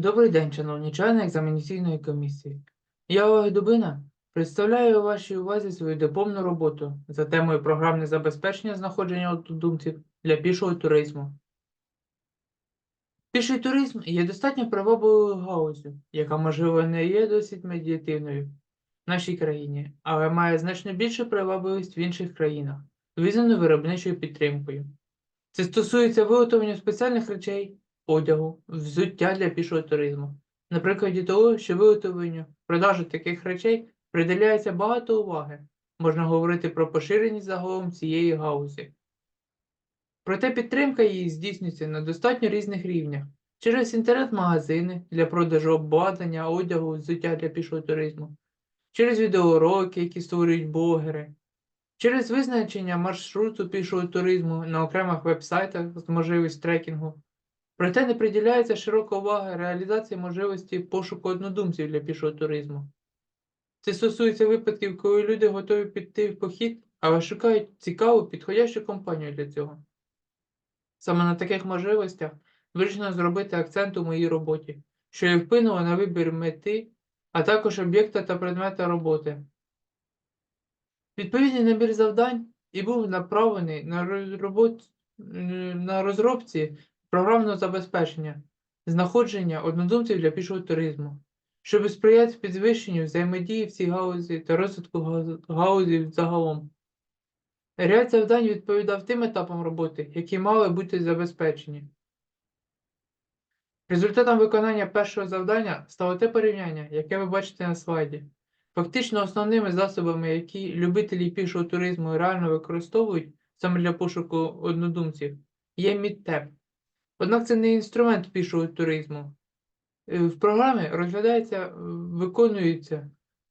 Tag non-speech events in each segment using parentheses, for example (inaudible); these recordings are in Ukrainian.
Добрий день, шановні члени екзаменаційної комісії. Я Олег Дубина представляю вашій увазі свою дипломну роботу за темою програмне забезпечення знаходження однодумців для пішого туризму. Піший туризм є достатньо привабливою галузю, яка, можливо, не є досить медіативною в нашій країні, але має значно більшу привабливість в інших країнах, визнану виробничою підтримкою. Це стосується виготовлення спеціальних речей, одягу, взуття для пішого туризму. На прикладі того, що виготовленню, продажу таких речей приділяється багато уваги, можна говорити про поширеність загалом цієї галузі. Проте підтримка її здійснюється на достатньо різних рівнях через інтернет-магазини для продажу обладнання, одягу, взуття для пішого туризму, через відеоуроки, які створюють блогери, через визначення маршруту пішого туризму на окремих вебсайтах з можливістю трекінгу. Проте не приділяється широка увага реалізації можливості пошуку однодумців для пішого туризму. Це стосується випадків, коли люди готові піти в похід, але шукають цікаву підходящу компанію для цього. Саме на таких можливостях вирішено зробити акцент у моїй роботі, що і вплинуло на вибір мети, а також об'єкта та предмета роботи. Відповідний набір завдань і був направлений на, розробот... на розробці програмного забезпечення, знаходження однодумців для пішого туризму, щоб сприяти підвищенню взаємодії в цій галузі та розвитку галузі- галузі загалом. Ряд завдань відповідав тим етапам роботи, які мали бути забезпечені. Результатом виконання першого завдання стало те порівняння, яке ви бачите на слайді. Фактично, основними засобами, які любителі пішого туризму реально використовують саме для пошуку однодумців, є Мідтеп. Однак це не інструмент пішого туризму. Е, В програмі розглядається, е, виконується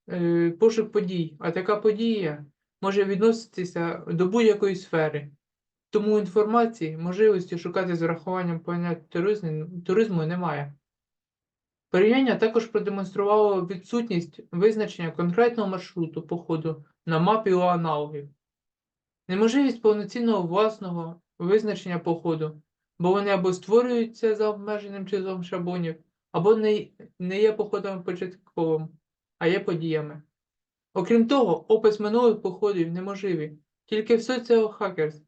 е, пошук подій, а така подія може відноситися до будь-якої сфери. Тому інформації, можливості шукати з врахуванням поняття туризму, туризму немає. Порівняння також продемонструвало відсутність визначення конкретного маршруту походу на мапі у аналогів, неможливість повноцінного власного визначення походу, бо вони або створюються за обмеженим числом шаблонів, або не, не є походами початковим, а є подіями. Окрім того, опис минулих походів неможливий, тільки в Hackers,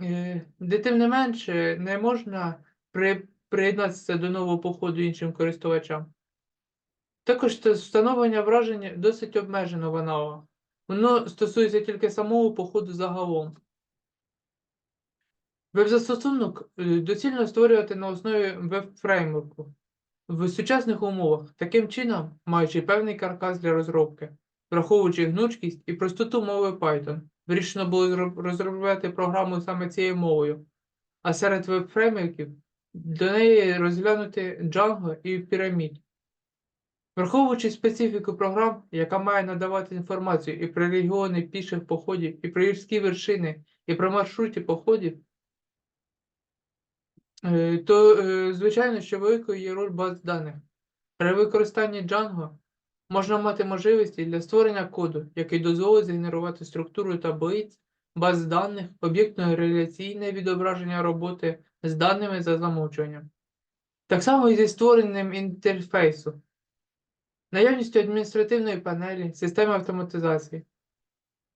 е, де тим не менше не можна при, приєднатися до нового походу іншим користувачам. Також встановлення враження досить обмежено в аналогах. Воно стосується тільки самого походу загалом. Веб-застосунок е, доцільно створювати на основі веб-фреймворку в сучасних умовах, таким чином, маючи певний каркас для розробки, враховуючи гнучкість і простоту мови Python, вирішено було розробляти програму саме цією мовою, а серед веб-фреймворків до неї розглянути Django і Pyramid. Враховуючи специфіку програм, яка має надавати інформацію і про регіони піших походів, і про гірські вершини, і про маршруті походів, то, е, звичайно, що великою є роль баз даних. При використанні Django можна мати можливості для створення коду, який дозволить згенерувати структуру таблиць, баз даних, об'єктно-реляційне відображення роботи з даними за замовчуванням. Так само і зі створенням інтерфейсу, наявністю адміністративної панелі, системи автоматизації.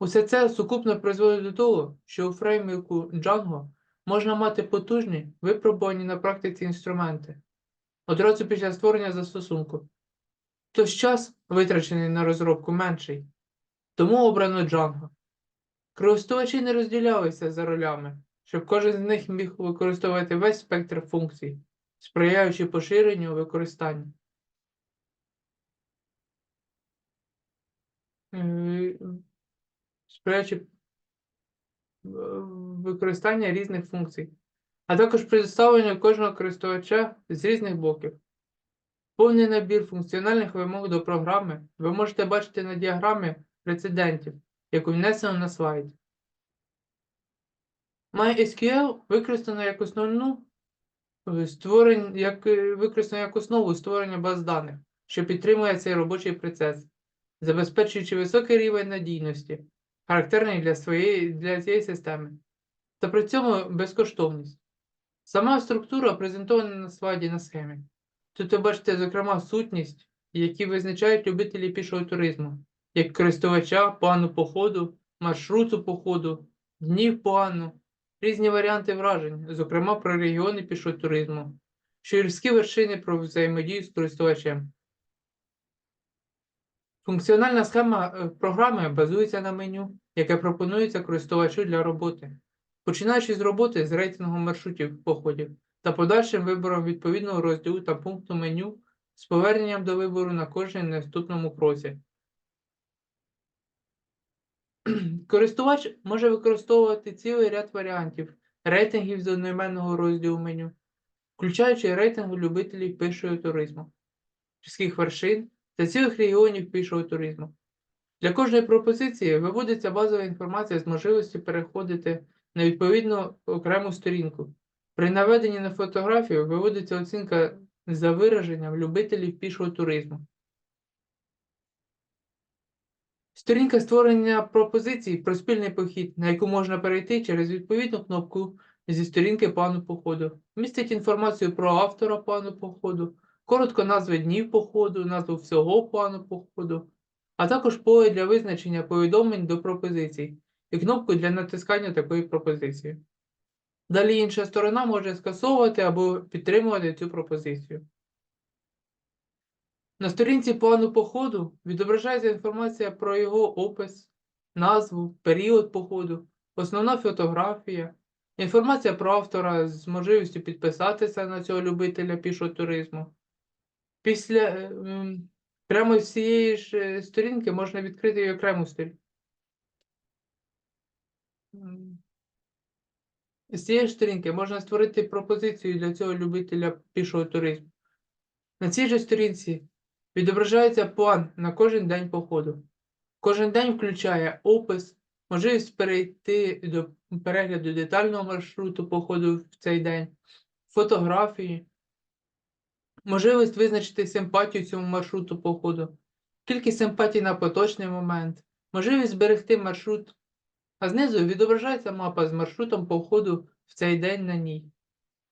Усе це сукупно призводить до того, що у фреймворку Django можна мати потужні, випробувані на практиці інструменти одразу після створення застосунку. Тож час, витрачений на розробку, менший, тому обрано Django. Користувачі не розділялися за ролями, щоб кожен з них міг використовувати весь спектр функцій, сприяючи поширенню використання. Е, Сприяючи е, використання різних функцій, а також представлення кожного користувача з різних блоків. Повний набір функціональних вимог до програми ви можете бачити на діаграмі прецедентів, яку внесено на слайді. MySQL використано як основну е, створень, як, е, використано як основу створення баз даних, що підтримує цей робочий процес, забезпечуючи високий рівень надійності, характерний для, своєї, для цієї системи, та при цьому безкоштовність. Сама структура презентована на слайді на схемі. Тут ви бачите, зокрема, сутність, які визначають любителі пішого туризму, як користувача, плану походу, маршруту походу, днів плану, різні варіанти вражень, зокрема про регіони пішого туризму, що гірські вершини про взаємодію з користувачем. Функціональна схема е, програми базується на меню, яке пропонується користувачу для роботи, починаючи з роботи з рейтингом маршрутів походів та подальшим вибором відповідного розділу та пункту меню з поверненням до вибору на кожному наступному кроці. (clears throat) Користувач може використовувати цілий ряд варіантів рейтингів з одноіменного розділу меню, включаючи рейтинг любителів пішого туризму, гірських вершин та цілих регіонів пішого туризму. Для кожної пропозиції виводиться базова інформація з можливістю переходити на відповідну окрему сторінку. При наведенні на фотографію виводиться оцінка за вираженням любителів пішого туризму. Сторінка створення пропозицій про спільний похід, на яку можна перейти через відповідну кнопку зі сторінки плану походу. Містить інформацію про автора плану походу, коротко назви днів походу, назву всього плану походу, а також поле для визначення повідомлень до пропозицій і кнопку для натискання такої пропозиції. Далі інша сторона може скасовувати або підтримувати цю пропозицію. На сторінці плану походу відображається інформація про його опис, назву, період походу, основна фотографія, інформація про автора з можливістю підписатися на цього любителя пішого туризму. Після е, прямо з цієї ж е, сторінки можна відкрити і окрему сторінку. З цієї сторінки можна створити пропозицію для цього любителя пішого туризму. На цій же сторінці відображається план на кожен день походу. Кожен день включає опис, можливість перейти до перегляду детального маршруту походу в цей день, фотографії, можливість визначити симпатію цьому маршруту походу, кількість симпатій на поточний момент, можливість зберегти маршрут, а знизу відображається мапа з маршрутом походу в цей день на ній.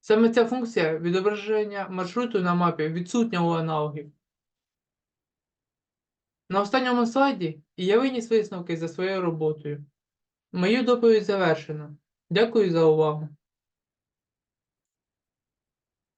Саме ця функція відображення маршруту на мапі відсутня у аналогів. На останньому слайді я виніс висновки за своєю роботою. Мою доповідь завершено. Дякую за увагу.